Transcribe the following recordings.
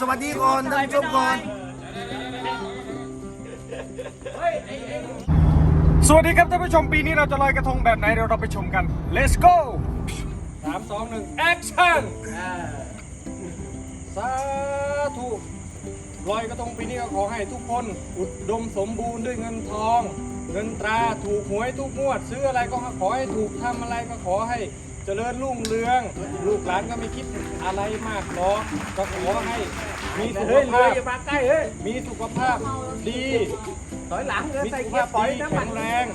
สวัสดีก่อนท่านผู้ชมก่อน สวัสดีครับท่านผู้ชมปีนี้เราจะลอยกระทงแบบไหนเดี๋ยวเราไปชมกัน let's go สามสองหนึ่ง action สาธุลอยกระทงปีนี้ก็ขอให้ทุกคนอุดมสมบูรณ์ด้วยเงินทอง เงินตราถูกหวยทุกงวด ซื้ออะไรก็ขอให้ถูกทำอะไรก็ขอให้ เจริญรุ่งเรือง ลูกหลานก็ไม่คิดอะไรมากหรอกก็ขอให้มีสุขภาพมีสุขภาพดี ถอยหลังเออมีใส่สุขเกียภาพร์ปล่อยดีน้ำแข็มันงแรง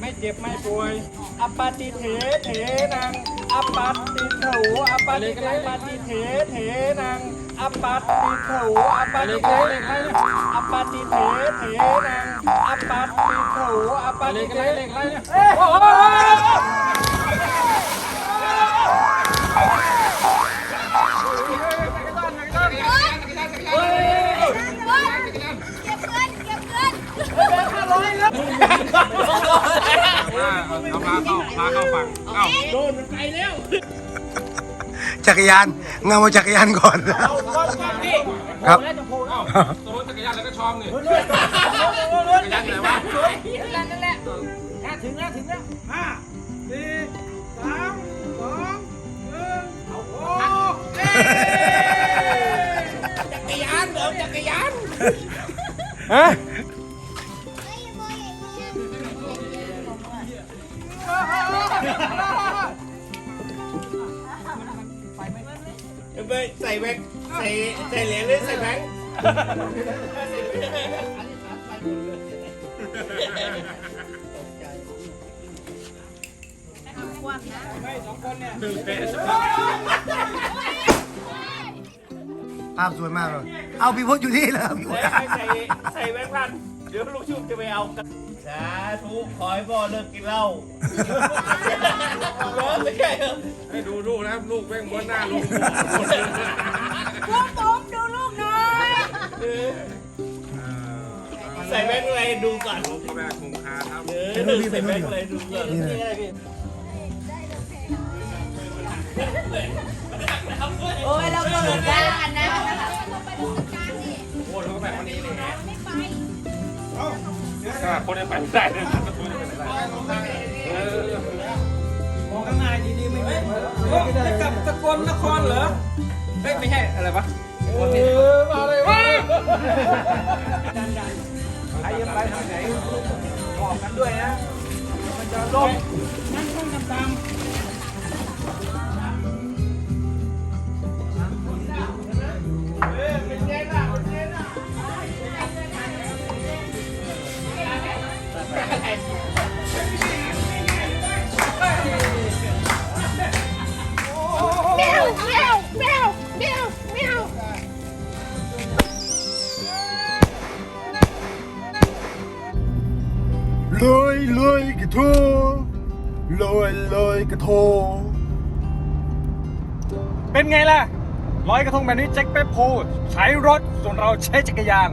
ไม่เจ็บไม่ป่วยอปปาติเถเถนังอปปาติเถวอปปาติเถปาติเถเถนังอปปาติเถวอปปาติเถอปปาติเถเถนังอปปาติเถวอปปาติเถโอ้โจักรยานเงาจักรยานก่อน ครับนั่นแหละถึงแล้วถึงแล้วห้าสี่สามสองหนึ่งเอาโอ้จักรยานเดี๋ยวจักรยานฮะ ไปใส่แบงใส่ใส่เหรียญหรือใส่แบงค์ภาพสวยมากเลย เอาพี่พจน์อยู่นี่แล้วพี่พจน์ ใส่ใส่แบงค์พันเดี๋ยวลูกชุบจะไปเอากัน สาธุขอให้พ่อเลิกกินเหล้าเลิกไม่ใช่เหรอให้ดูลูกนะครับลูกแม่งบนหน้าลุงลูกผมดูลูกหน่อยใส่แบงค์อะไรดูก่อนลูกแม่คงคาครับเออใส่แบงค์อะไรดูก่อนนี่เลย ถ้าคนยังไปไม่ได้เลยประตูยังไปไม่ได้เออมองข้างในดีๆไม่ไม่ไม่กลับสกลนครเหรอเฮ้ยไม่ใช่อะไรวะเออมาเลยวะใครจะไปทางไหนบอกกันด้วยนะมันจะล่ม ลอยลอยกระทงลอยลอยกระทงเป็นไงล่ะลอยกระทงแบบนี้แจ็คเป๊ปโพใช้รถส่วนเราใช้จักรยาน